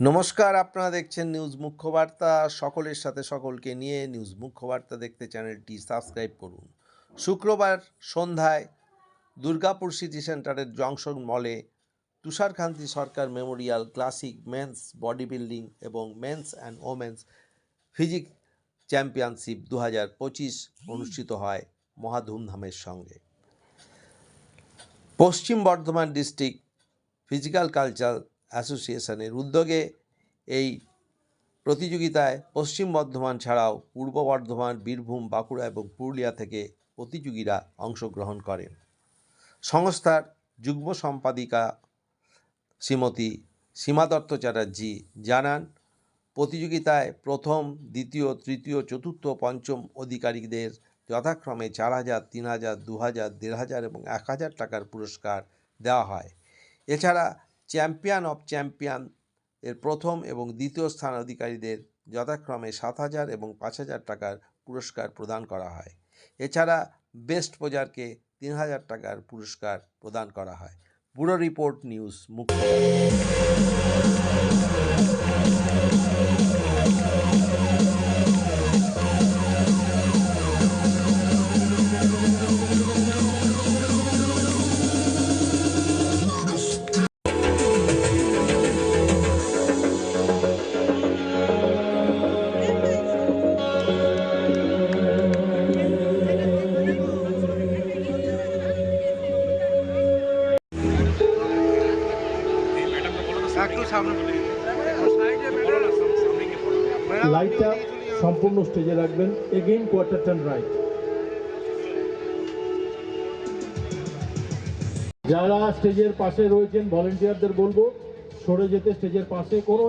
নমস্কার, আপনারা দেখছেন নিউজ মুখ্য বার্তা সকলের সাথে সকলকে নিয়ে নিউজ মুখ্য বার্তা দেখতে চ্যানেলটি সাবস্ক্রাইব করুন। শুক্রবার সন্ধ্যায় দুর্গাপুর সিটি সেন্টারের জংশন মলে Tusharkanti Sarkar memorial classic men's body building এবং men's and women's physique championship দু পঁচিশ অনুষ্ঠিত হয় মহা ধুমধামের সঙ্গে। পশ্চিম বর্ধমান ডিস্ট্রিক্ট ফিজিক্যাল কালচার অ্যাসোসিয়েশনের উদ্যোগে এই প্রতিযোগিতায় পশ্চিম বর্ধমান ছাড়াও পূর্ব বর্ধমান, বীরভূম, বাঁকুড়া এবং পুরুলিয়া থেকে প্রতিযোগীরা অংশগ্রহণ করেন। সংস্থার যুগ্ম সম্পাদিকা শ্রীমতী সীমা দত্ত চ্যাটার্জি জানান, প্রতিযোগিতায় প্রথম, দ্বিতীয়, তৃতীয়, চতুর্থ, পঞ্চম অধিকারীদের যথাক্রমে চার হাজার, তিন হাজার, দু হাজার, দেড় হাজার এবং এক হাজার টাকার পুরস্কার দেওয়া হয়। এছাড়া চ্যাম্পিয়ন অফ চ্যাম্পিয়ন এর প্রথম এবং দ্বিতীয় স্থান অধিকারীদের যথাক্রমে সাত হাজার এবং পাঁচ হাজার টাকার পুরস্কার প্রদান করা হয়। এছাড়া বেস্ট প্রজারকে তিন হাজার টাকার পুরস্কার প্রদান করা হয়। ব্যুরো রিপোর্ট নিউজ মুখ্য লাইটটা সম্পূর্ণ স্টেজে রাখবেন। এগেইন কোয়ার্টার টার্ন রাইট যারা স্টেজের পাশে রয়েছেন ভলেন্টিয়ারদের বলব, সরে যেতে স্টেজের পাশে কোনো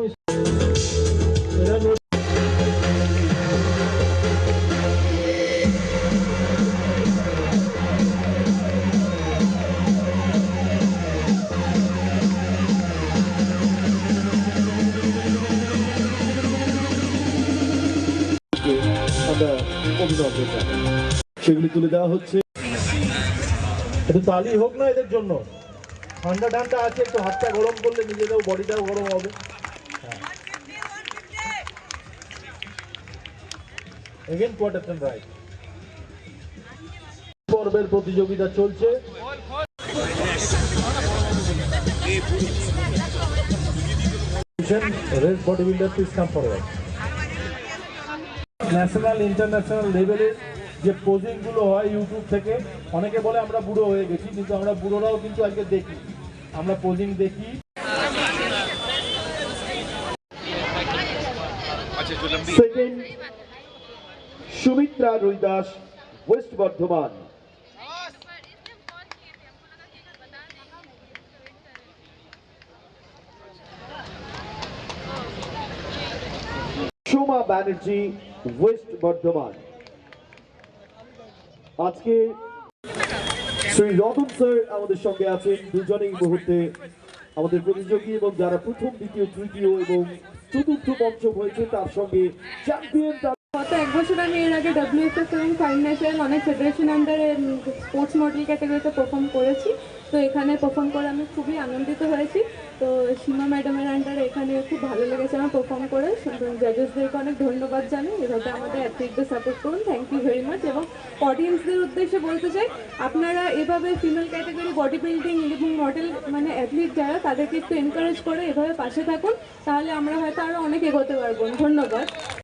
আমরা। সেগুলি তুলে দেওয়া হচ্ছে। একটু তালি হোক না এদের জন্য। ঠান্ডা ঠান্ডা আছে, একটু হাতটা গরম করলে নিজেরাও বডিটাও গরম হবে। পর্বের প্রতিযোগিতা চলছে। Race body builder please forward national international লেভেলের যে পোজিংগুলো হয় ইউটিউব থেকে অনেকে বলে আমরা বুড়ো হয়ে গেছি কিন্তু আমরা বুড়োরাও কিন্তু আজকে দেখি। আমরা পোজিং দেখি। Second Sumitra Ruidas west Bardhaman Banerjee west Bardhaman. আজকে শ্রী রতন স্যার আমাদের সঙ্গে আছেন। দুজনেই মুহূর্তে আমাদের প্রতিযোগী এবং যারা প্রথম, দ্বিতীয়, তৃতীয় এবং চতুর্থ পঞ্চম হয়েছে, তার সঙ্গে চ্যাম্পিয়ন গত এক বছর আমি এর আগে ডাব্লিউএফএস এবং ফাইভ ন্যাশনাল অনেক ফেডারেশন আন্ডারে স্পোর্টস মডেল ক্যাটাগরিতে পারফর্ম করেছি। তো এখানে পারফর্ম করে আমি খুবই আনন্দিত হয়েছি। তো সীমা ম্যাডামের আন্ডারে এখানে খুব ভালো লেগেছে আমার পারফর্ম করে। জাজেসদেরকে অনেক ধন্যবাদ জানাই। এভাবে আমাদের অ্যাথলিটদের সাপোর্ট করুন। থ্যাংক ইউ ভেরি মাচ এবং অডিয়েন্সদের উদ্দেশ্যে বলতে চাই, আপনারা এভাবে ফিমেল ক্যাটাগরি বডি বিল্ডিং এবং মডেল মানে অ্যাথলিট যারা, তাদেরকে একটু এনকারেজ করে এভাবে পাশে থাকুন। তাহলে আমরা হয়তো আরও অনেক এগোতে পারব। ধন্যবাদ।